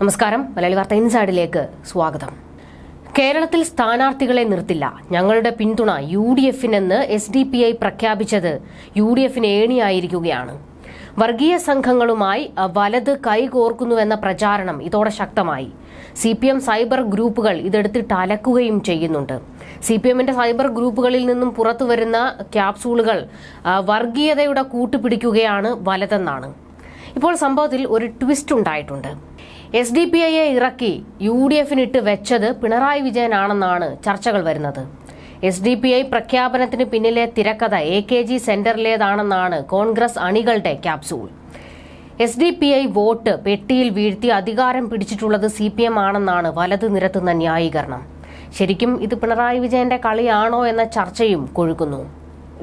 നമസ്കാരം. മലയാളി വാർത്ത ഇൻസൈഡിലേക്ക് സ്വാഗതം. കേരളത്തിൽ സ്ഥാനാർത്ഥികളെ നിർത്തില്ല. ഞങ്ങളുടെ പിന്തുണ യു ഡി എഫിനെന്ന് എസ് ഡി പി ഐ പ്രഖ്യാപിച്ചത് യു ഡി എഫിന് ഏണിയായിരിക്കുകയാണ്. വർഗീയ സംഘങ്ങളുമായി വലത് കൈകോർക്കുന്നുവെന്ന പ്രചാരണം ഇതോടെ ശക്തമായി. സി പി എം സൈബർ ഗ്രൂപ്പുകൾ ഇതെടുത്തിട്ട് അലക്കുകയും ചെയ്യുന്നുണ്ട്. സി പി എമ്മിന്റെ സൈബർ ഗ്രൂപ്പുകളിൽ നിന്നും പുറത്തുവരുന്ന ക്യാപ്സൂളുകൾ വർഗീയതയുടെ കൂട്ടുപിടിക്കുകയാണ് വലതെന്നാണ്. ഇപ്പോൾ സംഭവത്തിൽ ഒരു ട്വിസ്റ്റ് ഉണ്ടായിട്ടുണ്ട്. എസ് ഡി പി ഐയെ ഇറക്കി യു ഡി എഫിനിട്ട് വെച്ചത് പിണറായി വിജയനാണെന്നാണ് ചർച്ചകൾ വരുന്നത്. എസ് ഡി പി ഐ പ്രഖ്യാപനത്തിന് പിന്നിലെ തിരക്കഥ എ കെ ജി സെന്ററിലേതാണെന്നാണ് Congress അണികളുടെ capsule. S D P I vote പെട്ടിയിൽ വീഴ്ത്തി അധികാരം പിടിച്ചിട്ടുള്ളത് സി പി എം ആണെന്നാണ് വലത് നിരത്തുന്ന ന്യായീകരണം. ശരിക്കും ഇത് പിണറായി വിജയന്റെ കളിയാണോ എന്ന ചർച്ചയും കൊഴുക്കുന്നു.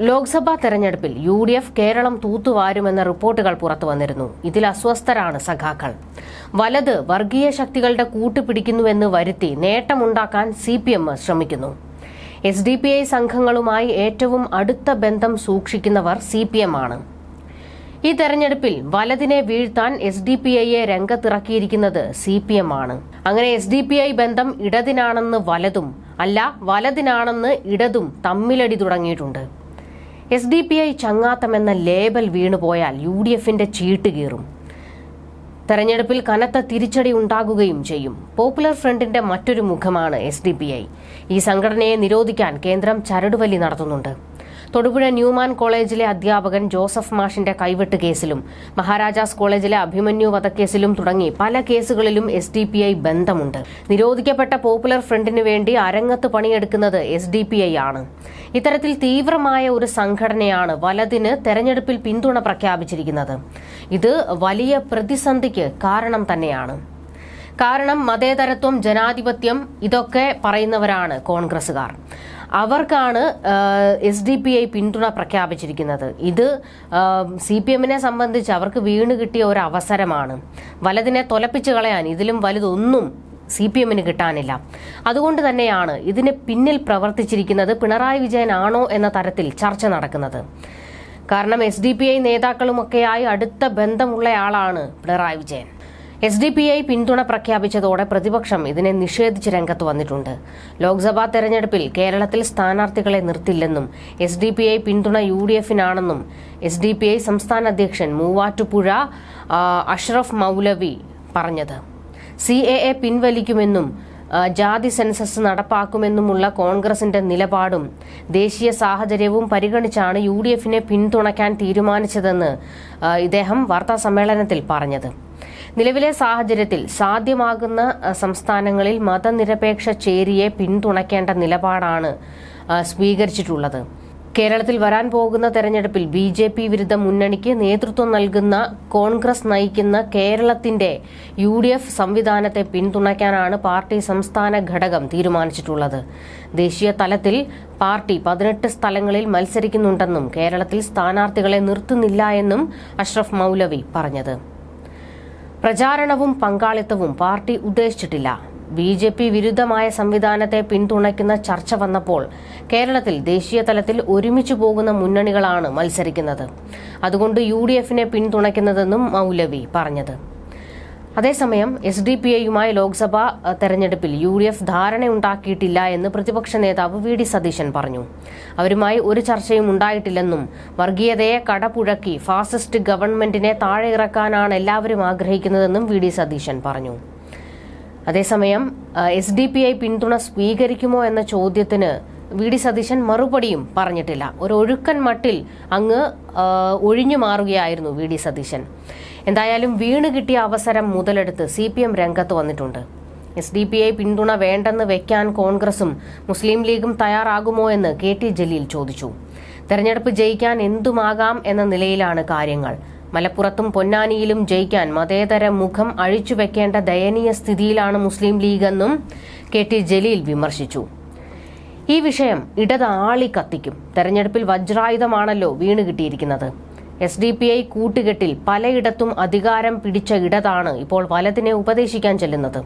ലോക്സഭാ തെരഞ്ഞെടുപ്പിൽ യു ഡി എഫ് കേരളം തൂത്തുവാരുമെന്ന റിപ്പോർട്ടുകൾ പുറത്തു വന്നിരുന്നു. ഇതിൽ അസ്വസ്ഥരാണ് സഖാക്കൾ. വലത് വർഗീയ ശക്തികളുടെ കൂട്ടുപിടിക്കുന്നുവെന്ന് വരുത്തി നേട്ടമുണ്ടാക്കാൻ സി പി എം ശ്രമിക്കുന്നു. എസ് ഡി പി ഐ സംഘങ്ങളുമായി ഏറ്റവും അടുത്ത ബന്ധം സൂക്ഷിക്കുന്നവർ സി പി എം ആണ് ഈ തെരഞ്ഞെടുപ്പിൽ വലതിനെ വീഴ്ത്താൻ എസ് ഡി പി ഐയെ രംഗത്തിറക്കിയിരിക്കുന്നത് സി പി എം ആണ് അങ്ങനെ എസ് ഡി പി ഐ ബന്ധം ഇടതിനാണെന്ന് വലതും അല്ല വലതിനാണെന്ന് ഇടതും തമ്മിലടി തുടങ്ങിയിട്ടുണ്ട്. എസ് ഡി പി ഐ ചങ്ങാത്തമെന്ന ലേബൽ വീണുപോയാൽ യു ഡി എഫിന്റെ ചീട്ട് കീറും. തെരഞ്ഞെടുപ്പിൽ കനത്ത തിരിച്ചടി ഉണ്ടാകുകയും ചെയ്യും. പോപ്പുലർ ഫ്രണ്ടിന്റെ മറ്റൊരു മുഖമാണ് എസ് ഡി പി ഐ ഈ സംഘടനയെ നിരോധിക്കാൻ കേന്ദ്രം ചരടുവലി നടത്തുന്നുണ്ട്. തൊടുപുഴ ന്യൂമാൻ കോളേജിലെ അധ്യാപകൻ ജോസഫ് മാഷിന്റെ കൈവെട്ട് കേസിലും മഹാരാജാസ് കോളേജിലെ അഭിമന്യു വധക്കേസിലും തുടങ്ങി പല കേസുകളിലും എസ് ഡി പി ഐ ബന്ധമുണ്ട്. നിരോധിക്കപ്പെട്ട പോപ്പുലർ ഫ്രണ്ടിന് വേണ്ടി അരങ്ങത്ത് പണിയെടുക്കുന്നത് എസ് ഡി പി ഐ ആണ്. ഇത്തരത്തിൽ തീവ്രമായ ഒരു സംഘടനയാണ് വലതിന് തെരഞ്ഞെടുപ്പിൽ പിന്തുണ പ്രഖ്യാപിച്ചിരിക്കുന്നത്. ഇത് വലിയ പ്രതിസന്ധിക്ക് കാരണം തന്നെയാണ്. കാരണം മതേതരത്വം ജനാധിപത്യം ഇതൊക്കെ പറയുന്നവരാണ് കോൺഗ്രസുകാർ അവർക്കാണ് എസ് ഡി പി ഐ പിന്തുണ പ്രഖ്യാപിച്ചിരിക്കുന്നത്. ഇത് സി പി എമ്മിനെ സംബന്ധിച്ച് അവർക്ക് വീണ് കിട്ടിയ ഒരു അവസരമാണ് വലതിനെ തൊലപ്പിച്ച് കളയാൻ ഇതിലും വലുതൊന്നും സി പി എമ്മിന് കിട്ടാനില്ല. അതുകൊണ്ട് തന്നെയാണ് ഇതിന് പിന്നിൽ പ്രവർത്തിച്ചിരിക്കുന്നത് പിണറായി വിജയൻ ആണോ എന്ന തരത്തിൽ ചർച്ച നടക്കുന്നത്. കാരണം എസ് ഡി പി ഐ നേതാക്കളുമൊക്കെയായി അടുത്ത ബന്ധമുള്ളയാളാണ് Pinarayi Vijayan. S D P I പിന്തുണ പ്രഖ്യാപിച്ചതോടെ പ്രതിപക്ഷം ഇതിനെ നിഷേധിച്ച് രംഗത്ത് വന്നിട്ടുണ്ട്. ലോക്സഭാ തെരഞ്ഞെടുപ്പിൽ കേരളത്തിൽ സ്ഥാനാർത്ഥികളെ നിർത്തില്ലെന്നും എസ് ഡി പി ഐ പിന്തുണ യു ഡി എഫിനാണെന്നും എസ് ഡി പി ഐ സംസ്ഥാന അധ്യക്ഷൻ മൂവാറ്റുപുഴ അഷ്റഫ് മൗലവി പറഞ്ഞത്. സി എ എ പിൻവലിക്കുമെന്നും ജാതി സെൻസസ് നടപ്പാക്കുമെന്നുമുള്ള കോൺഗ്രസിന്റെ നിലപാടും ദേശീയ സാഹചര്യവും പരിഗണിച്ചാണ് യു ഡി എഫിനെ പിന്തുണയ്ക്കാൻ തീരുമാനിച്ചതെന്ന് ഇദ്ദേഹം വാർത്താസമ്മേളനത്തിൽ പറഞ്ഞത്. നിലവിലെ സാഹചര്യത്തിൽ സാധ്യമാകുന്ന സംസ്ഥാനങ്ങളിൽ മതനിരപേക്ഷ ചേരിയെ പിന്തുണയ്ക്കേണ്ട നിലപാടാണ് സ്വീകരിച്ചിട്ടുള്ളത്. കേരളത്തിൽ വരാൻ പോകുന്ന തെരഞ്ഞെടുപ്പിൽ ബി ജെ പി വിരുദ്ധ മുന്നണിക്ക് നേതൃത്വം നൽകുന്ന കോൺഗ്രസ് നയിക്കുന്ന കേരളത്തിന്റെ യു ഡി എഫ് സംവിധാനത്തെ പിന്തുണയ്ക്കാനാണ് പാർട്ടി സംസ്ഥാന ഘടകം തീരുമാനിച്ചിട്ടുള്ളത്. ദേശീയ തലത്തിൽ പാർട്ടി പതിനെട്ട് സ്ഥലങ്ങളിൽ മത്സരിക്കുന്നുണ്ടെന്നും കേരളത്തിൽ സ്ഥാനാർത്ഥികളെ നിർത്തുന്നില്ല എന്നും അഷ്റഫ് മൗലവി പറഞ്ഞത്. പ്രചാരണവും പങ്കാളിത്തവും പാർട്ടി ഉദ്ദേശിച്ചിട്ടില്ല. ബി ജെ പി വിരുദ്ധമായ സംവിധാനത്തെ പിന്തുണയ്ക്കുന്ന ചർച്ച വന്നപ്പോൾ കേരളത്തിൽ ദേശീയ തലത്തിൽ ഒരുമിച്ചു പോകുന്ന മുന്നണികളാണ് മത്സരിക്കുന്നത്. അതുകൊണ്ട് യു ഡി എഫിനെ പിന്തുണയ്ക്കുന്നതെന്നും മൗലവി പറഞ്ഞത്. അതേസമയം എസ് ഡി പി ഐയുമായി ലോക്സഭാ തെരഞ്ഞെടുപ്പിൽ യു ഡി എഫ് ധാരണയുണ്ടാക്കിയിട്ടില്ല എന്ന് പ്രതിപക്ഷ നേതാവ് വി ഡി സതീശൻ പറഞ്ഞു. അവരുമായി ഒരു ചർച്ചയും ഉണ്ടായിട്ടില്ലെന്നും വർഗീയതയെ കടപുഴക്കി ഫാസിസ്റ്റ് ഗവൺമെന്റിനെ താഴെ ഇറക്കാനാണ് എല്ലാവരും ആഗ്രഹിക്കുന്നതെന്നും വി ഡി സതീശൻ പറഞ്ഞു. അതേസമയം എസ് ഡി പി ഐ പിന്തുണ സ്വീകരിക്കുമോ എന്ന ചോദ്യത്തിന് വി ഡി സതീശൻ മറുപടിയും പറഞ്ഞിട്ടില്ല. ഒരു ഒഴുക്കൻ മട്ടിൽ അങ്ങ് ഒഴിഞ്ഞു മാറുകയായിരുന്നു വി ഡി സതീശൻ. എന്തായാലും വീണ് കിട്ടിയ അവസരം മുതലെടുത്ത് സി പി എം രംഗത്ത് വന്നിട്ടുണ്ട്. എസ് ഡി പി ഐ പിന്തുണ വേണ്ടെന്ന് വെക്കാൻ കോൺഗ്രസും മുസ്ലിം ലീഗും തയ്യാറാകുമോ എന്ന് കെ ടി ജലീൽ ചോദിച്ചു. തെരഞ്ഞെടുപ്പ് ജയിക്കാൻ എന്തുമാകാം എന്ന നിലയിലാണ് കാര്യങ്ങൾ. മലപ്പുറത്തും പൊന്നാനിയിലും ജയിക്കാൻ മതേതര മുഖം അഴിച്ചുവെക്കേണ്ട ദയനീയ സ്ഥിതിയിലാണ് മുസ്ലിം ലീഗെന്നും കെ ടി ജലീൽ വിമർശിച്ചു. ഈ വിഷയം ഇടത് ആളി കത്തിക്കും തെരഞ്ഞെടുപ്പിൽ വജ്രായുധമാണല്ലോ വീണ് കിട്ടിയിരിക്കുന്നത്. എസ് ഡി പി ഐ കൂട്ടുകെട്ടിൽ പലയിടത്തും അധികാരം പിടിച്ച ഇടതാണ് ഇപ്പോൾ വലതിനെ ഉപദേശിക്കാൻ ചെല്ലുന്നത്.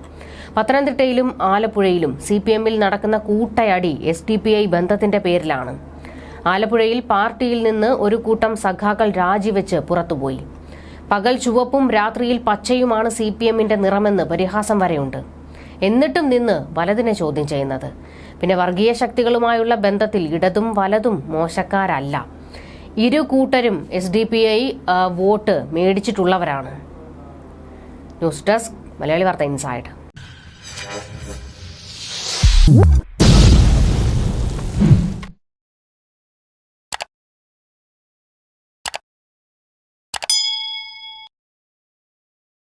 പത്തനംതിട്ടയിലും ആലപ്പുഴയിലും സി പി എമ്മിൽ നടക്കുന്ന കൂട്ടയടി എസ് ഡി പി ഐ ബന്ധത്തിന്റെ പേരിലാണ്. ആലപ്പുഴയിൽ പാർട്ടിയിൽ നിന്ന് ഒരു കൂട്ടം സഖാക്കൾ രാജിവെച്ച് പുറത്തുപോയി. പകൽ ചുവപ്പും രാത്രിയിൽ പച്ചയുമാണ് സി പി എമ്മിന്റെ നിറമെന്ന് പരിഹാസം വരെയുണ്ട്. എന്നിട്ടും നിന്ന് വലതിനെ ചോദ്യം ചെയ്യുന്നത്. പിന്നെ വർഗീയ ശക്തികളുമായുള്ള ബന്ധത്തിൽ ഇടതും വലതും മോശക്കാരല്ല. ഇരു കൂട്ടരും S D P I vote മേടിച്ചിട്ടുള്ളവരാണ്. News desk Malayali വാർത്ത ഇൻസൈഡ്.